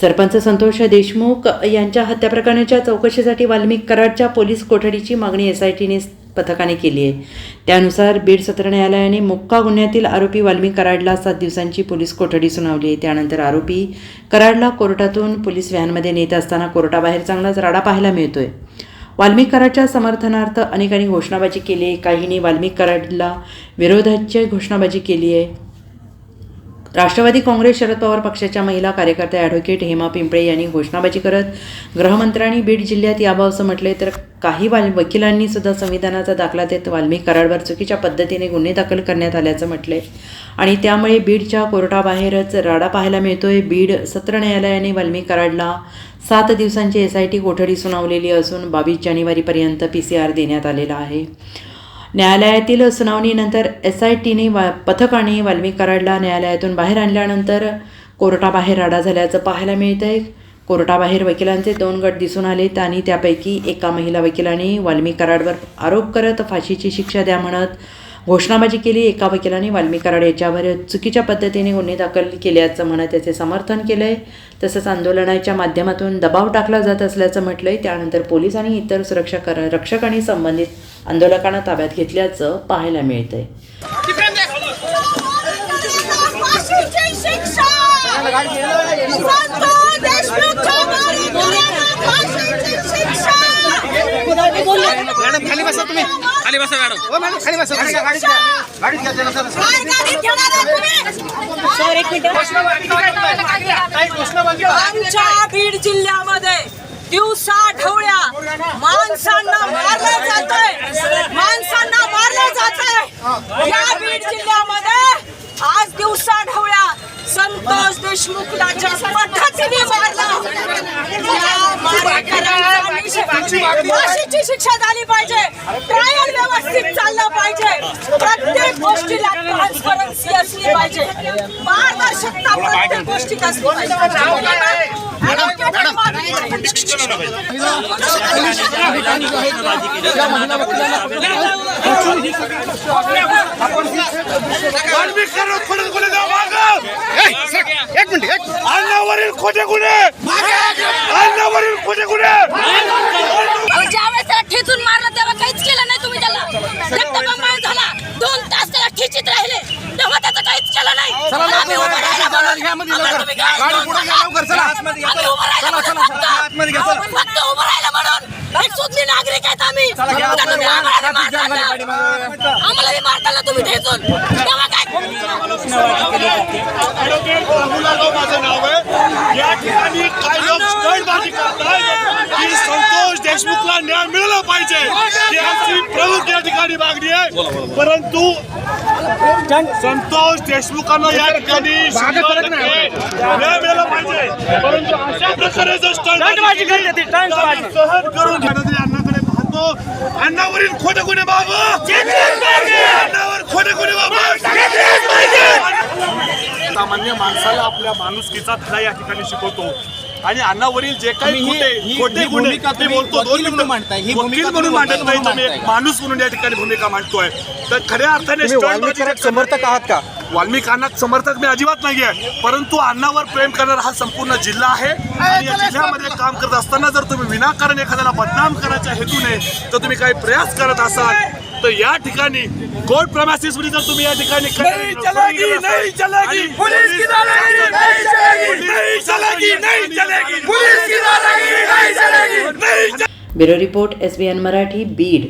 सरपंच संतोष देशमुख यांच्या हत्या प्रकरणाच्या चौकशीसाठी वाल्मिक कराडच्या पोलीस कोठडीची मागणी एस आय टीने पथकाने केली आहे. त्यानुसार बीड सत्र न्यायालयाने मुक्का गुन्ह्यातील आरोपी वाल्मिक कराडला सात दिवसांची पोलीस कोठडी सुनावली आहे. त्यानंतर आरोपी कराडला कोर्टातून पोलीस व्हॅनमध्ये नेत असताना कोर्टाबाहेर चांगलाच राडा पाहायला मिळतोय. वाल्मिक कराडच्या समर्थनार्थ अनेकांनी घोषणाबाजी केली आहे. काहींनी वाल्मिक कराडला विरोधाची घोषणाबाजी केली आहे. राष्ट्रवादी काँग्रेस शरद पवार पक्षाच्या महिला कार्यकर्त्या ॲडव्होकेट हेमा पिंपळे यांनी घोषणाबाजी करत गृहमंत्र्यांनी बीड जिल्ह्यात यावं असं म्हटले तर काही वाल वकिलांनी सुद्धा संविधानाचा दाखला देत वाल्मिक कराडवर चुकीच्या पद्धतीने गुन्हे दाखल करण्यात आल्याचं म्हटले आणि त्यामुळे बीडच्या कोर्टाबाहेरच राडा पाहायला मिळतोय. बीड सत्र न्यायालयाने वाल्मिक कराडला सात दिवसांची एस आय टी कोठडी सुनावलेली असून बावीस जानेवारीपर्यंत पी सी आर देण्यात आलेला आहे. न्यायालयातील सुनावणीनंतर एस आय टीने वा पथकाने वाल्मी कराडला न्यायालयातून बाहेर आणल्यानंतर कोर्टाबाहेर राडा झाल्याचं पाहायला मिळतंय. कोर्टाबाहेर वकिलांचे दोन गट दिसून आलेत आणि त्यापैकी एका महिला वकिलाने वाल्मी कराडवर आरोप करत फाशीची शिक्षा द्या म्हणत घोषणाबाजी केली एका वकिलाने वाल्मी कराड याच्यावर चुकीच्या पद्धतीने गुन्हे दाखल केल्याचं म्हणत त्याचे समर्थन केलं आहे तसंच आंदोलनाच्या माध्यमातून दबाव टाकला जात असल्याचं म्हटलं आहे त्यानंतर पोलीस आणि इतर सुरक्षा कर रक्षकांनी संबंधित आंदोलकांना ताब्यात घेतल्याचं पाहायला मिळतं आहे शिक्षा संतोष देशमुखच्या मारेकऱ्यांना फाशीची शिक्षा मॅडम खाली बसा तुम्ही खाली बसा मॅडम हो मॅडम खाली बसा गाडीत घ्या गाडीत घ्या. त्याला सर काय गाडीत घेणार आहे तुम्ही? सर, एक मिनिट. काही घोषणाबाजी आमच्या बीड जिल्ह्यामध्ये दिवसा ढवळ्या माणसांना मारलं जातंय. माणसांना मारलं जातंय. या बीड जिल्ह्यामध्ये आज दिवसा ढवळ्या संतोष देशमुखला ज्या पद्धतीने मारलं. फाशीची शिक्षा झाली पाहिजे. ट्रायल पाहिजे प्रत्येक गोष्टीला ट्रान्सपरन्सी असली पाहिजे पारदर्शकता प्रत्येक गोष्टीत असली पाहिजे वाल्मिक कराड खोटे गुन्हे द्या मागं. एक मिनिट एक अन्नावरील खोटे गुन्हे अन्नावरील खोटे गुन्हे ज्यावेळेस त्याला ठेचून मारलं तेव्हा काहीच केलं नाही तुम्ही त्याला रक्तबंबाळ झाला दोन तास त्याला ठेचीत राहिले तेव्हा त्याचं काहीच केलं नाही चला आम्ही लवकर उभं राहिलो म्हणून. घ्या मध्ये आम्हाला लवकर तुम्ही गाडी पुढे घ्या. लवकर चला आतमध्ये घ्या आम्ही चला चला. आतमध्ये घ्या चला फक्त उभं राहिलं म्हणून एक सुज्ञ नागरिक आहेत आम्ही चला घ्या उद्या तुम्ही आतमध्ये आम्हाला ट्रॅफिक जाम झाली मारताना. पाठीमागे. आम्हाला बी मारताना तुम्ही ठेचून तेव्हा काय ॲडव्होकेट रघुनाथराव माझं नाव आहे या ठिकाणी काही लोक स्टंटबाजी करतात की संतोष देशमुखला न्याय मिळाला पाहिजे ही आमची प्रमुख या ठिकाणी मागणी आहे. परंतु संतोष देशमुखांना या ठिकाणी न्याय मिळाला पाहिजे. परंतु अशा प्रकारे जर सहन करून घेण्यात अण्णाकडे पाहतो. अण्णावरील खोटे गुन्हे बाबा. अण्णावर खोटे गुन्हे बाबा. सामान्य माणसाला आपल्या माणुसकीचा धडा या ठिकाणी शिकवतो. आणि अण्णावरील जे काही खोटे गुन्हे भूमिका मी तुम्ही बोलतो दोन मिनिटं मांडताय. ही वकील भूमिका म्हणून मांडत नाही तुम्ही एक. माणूस म्हणून या ठिकाणी भूमिका मांडतोय तर खऱ्या अर्थाने समर्थक आहात का वाल्मिकांना समर्थक मी अजिबात नाहीये परंतु अण्णावर प्रेम करणारा हा संपूर्ण जिल्हा आहे आणि या जिल्ह्यामध्ये काम करत असताना जर तुम्ही विनाकारण एखाद्याला बदनाम करायच्या हेतूने तर तुम्ही काही प्रयास करत असाल तर या ठिकाणी कोर्ट प्रमासिस मध्ये जर तुम्ही या ठिकाणी नहीं चलेगी नहीं चलेगी. पुलिस की दादागिरी नहीं चलेगी. नहीं चलेगी नहीं चलेगी. पुलिस की दादागिरी नहीं चलेगी. नहीं bureau report SBN Marathi Beed.